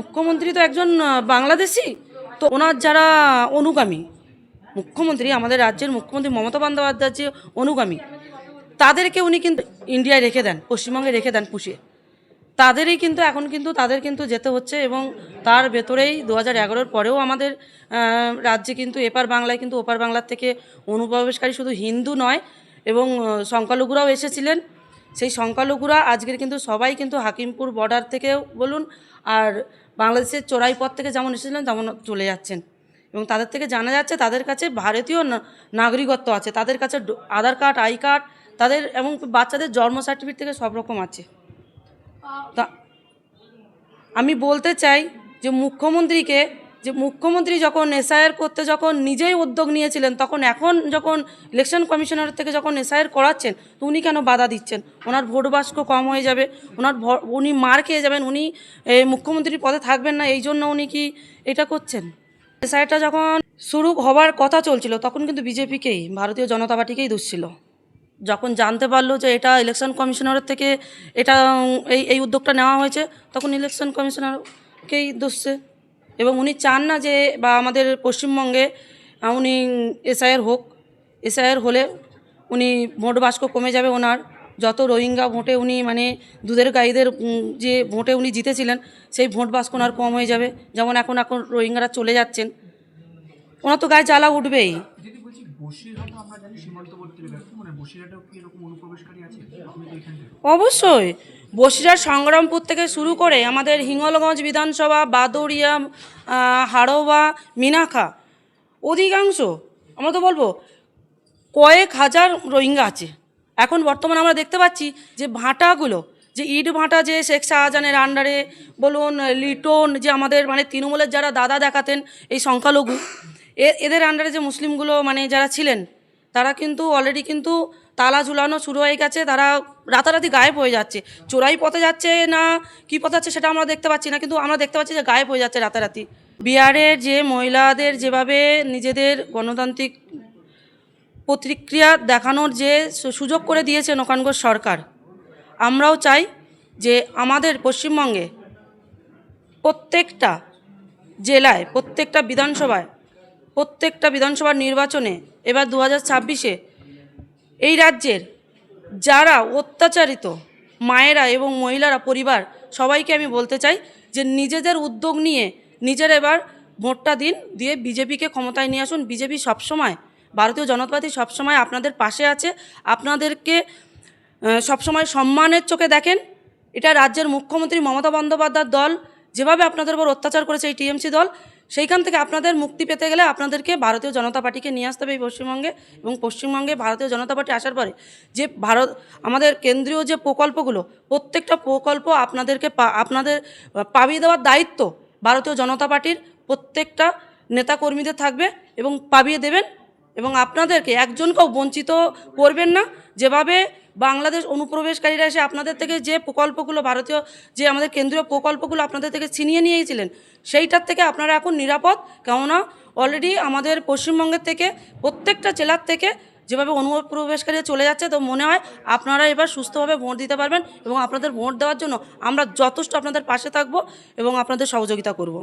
মুখ্যমন্ত্রী তো একজন বাংলাদেশি, তো ওনার যারা অনুগামী, মুখ্যমন্ত্রী, আমাদের রাজ্যের মুখ্যমন্ত্রী মমতা বন্দ্যোপাধ্যায়ের যে অনুগামী, তাদেরকে উনি কিন্তু ইন্ডিয়ায় রেখে দেন, পশ্চিমবঙ্গে রেখে দেন পুষিয়ে। তাদেরই কিন্তু, এখন কিন্তু তাদের কিন্তু যেতে হচ্ছে এবং তার ভেতরেই দু হাজার এগারোর পরেও আমাদের রাজ্যে কিন্তু এপার বাংলায় কিন্তু ওপার বাংলার থেকে অনুপ্রবেশকারী শুধু হিন্দু নয়, এবং সংখ্যালঘুরাও এসেছিলেন। সেই সংখ্যালঘুরা আজকের কিন্তু সবাই কিন্তু হাকিমপুর বর্ডার থেকেও বলুন আর বাংলাদেশের চোরাই পথ থেকে যেমন এসেছিলেন তেমন চলে যাচ্ছেন। এবং তাদের থেকে জানা যাচ্ছে তাদের কাছে ভারতীয় নাগরিকত্ব আছে, তাদের কাছে আধার কার্ড, আই কার্ড, তাদের এবং বাচ্চাদের জন্ম সার্টিফিকেট থেকে সব রকম আছে। তা, আমি বলতে চাই যে মুখ্যমন্ত্রীকে যে মুখ্যমন্ত্রী যখন এসআইআর করতে যখন নিজেই উদ্যোগ নিয়েছিলেন, তখন এখন যখন ইলেকশন কমিশনার থেকে যখন এসআইআর করাচ্ছেন, তো উনি কেন বাধা দিচ্ছেন? ওনার ভোট বাস্ক কম হয়ে যাবে, ওনার উনি মার খেয়ে যাবেন, উনি মুখ্যমন্ত্রীর পদে থাকবেন না, এই জন্য উনি কি এটা করছেন? এসআইআরটা যখন শুরু হবার কথা চলছিল, তখন কিন্তু বিজেপিকেই, ভারতীয় জনতা পার্টিকেই দোষ ছিল। যখন জানতে পারল যে এটা ইলেকশন কমিশনারের থেকে এটা, এই এই উদ্যোগটা নেওয়া হয়েছে, তখন ইলেকশন কমিশনারকেই দোষছে এবং উনি চান না যে, বা আমাদের পশ্চিমবঙ্গে উনি এসআইআর হোক, এসআইআর হলে উনি ভোট বাস্ক কমে যাবে ওনার। যত রোহিঙ্গা ভোটে উনি মানে দুধের গাইদের যে ভোটে উনি জিতেছিলেন, সেই ভোট বাস্ক ওনার কম হয়ে যাবে। যেমন এখন এখন রোহিঙ্গারা চলে যাচ্ছেন। ওনার তো গায়ে জ্বালা উঠবেই। এখান অবশ্যই। বসিরহাট সংগ্রামপুর থেকে শুরু করে আমাদের হিঙ্গলগঞ্জ বিধানসভা বাদুড়িয়া আহ, হাড়োয়া মিনাখা অধিকাংশ আমরা তো বলব কয়েক হাজার রোহিঙ্গা আছে। এখন বর্তমানে আমরা দেখতে পাচ্ছি যে ভাটাগুলো যে ইট ভাটা যে শেখ শাহজাহানের আন্ডারে বলুন লিটন যে আমাদের মানে তৃণমূলের যারা দাদা দেখাতেন এই সংখ্যালঘু এদের আন্ডারে যে মুসলিমগুলো মানে যারা ছিলেন, তারা কিন্তু অলরেডি কিন্তু তালা ঝুলানো শুরু হয়ে গেছে, তারা রাতারাতি গায়েব হয়ে যাচ্ছে। চোরাই পথে যাচ্ছে না, কি পথে যাচ্ছে সেটা আমরা দেখতে পাচ্ছি না, কিন্তু আমরা দেখতে পাচ্ছি যে গায়েব হয়ে যাচ্ছে রাতারাতি। বিহারের যে মহিলাদের যেভাবে নিজেদের গণতান্ত্রিক প্রতিক্রিয়া দেখানোর যে সুযোগ করে দিয়েছে ওখানকার সরকার, আমরাও চাই যে আমাদের পশ্চিমবঙ্গে প্রত্যেকটা জেলায়, প্রত্যেকটা বিধানসভায় প্রত্যেকটা বিধানসভার নির্বাচনে এবার দু হাজার ছাব্বিশে এই রাজ্যের যারা অত্যাচারিত মায়েরা এবং মহিলারা পরিবার, সবাইকে আমি বলতে চাই যে নিজেদের উদ্যোগ নিয়ে নিজের এবার ভোটটা দিন, দিয়ে বিজেপিকে ক্ষমতায় নিয়ে আসুন। বিজেপি সবসময়, ভারতীয় জনতা পার্টি সবসময় আপনাদের পাশে আছে। আপনাদেরকে সবসময় সম্মানের চোখে দেখেন। এটা রাজ্যের মুখ্যমন্ত্রী মমতা বন্দ্যোপাধ্যায়ের দল, যেভাবে আপনাদের উপর অত্যাচার করেছে এই টিএমসি দল সেইখান থেকে আপনাদের মুক্তি পেতে গেলে আপনাদেরকে ভারতীয় জনতা পার্টিকে নিয়ে আসতে হবে এই পশ্চিমবঙ্গে এবং পশ্চিমবঙ্গে ভারতীয় জনতা পার্টি আসার পরে যে ভারত, আমাদের কেন্দ্রীয় যে প্রকল্পগুলো, প্রত্যেকটা প্রকল্প আপনাদেরকে আপনাদের পাবিয়ে দেওয়ার দায়িত্ব ভারতীয় জনতা পার্টির প্রত্যেকটা নেতাকর্মীদের থাকবে এবং পাবিয়ে দেবেন এবং আপনাদেরকে একজনকেও বঞ্চিত করবেন না। যেভাবে বাংলাদেশ অনুপ্রবেশকারীরা এসে আপনাদের থেকে যে প্রকল্পগুলো ভারতীয়, যে আমাদের কেন্দ্রীয় প্রকল্পগুলো আপনাদের থেকে ছিনিয়ে নিয়েছিলেন, সেইটার থেকে আপনারা এখন নিরাপদ। কেননা অলরেডি আমাদের পশ্চিমবঙ্গের থেকে, প্রত্যেকটা জেলার থেকে যেভাবে অনুপ্রবেশকারী চলে যাচ্ছে, তো মনে হয় আপনারা এবার সুস্থভাবে ভোট দিতে পারবেন এবং আপনাদের ভোট দেওয়ার জন্য আমরা যথেষ্ট আপনাদের পাশে থাকব এবং আপনাদের সহযোগিতা করব।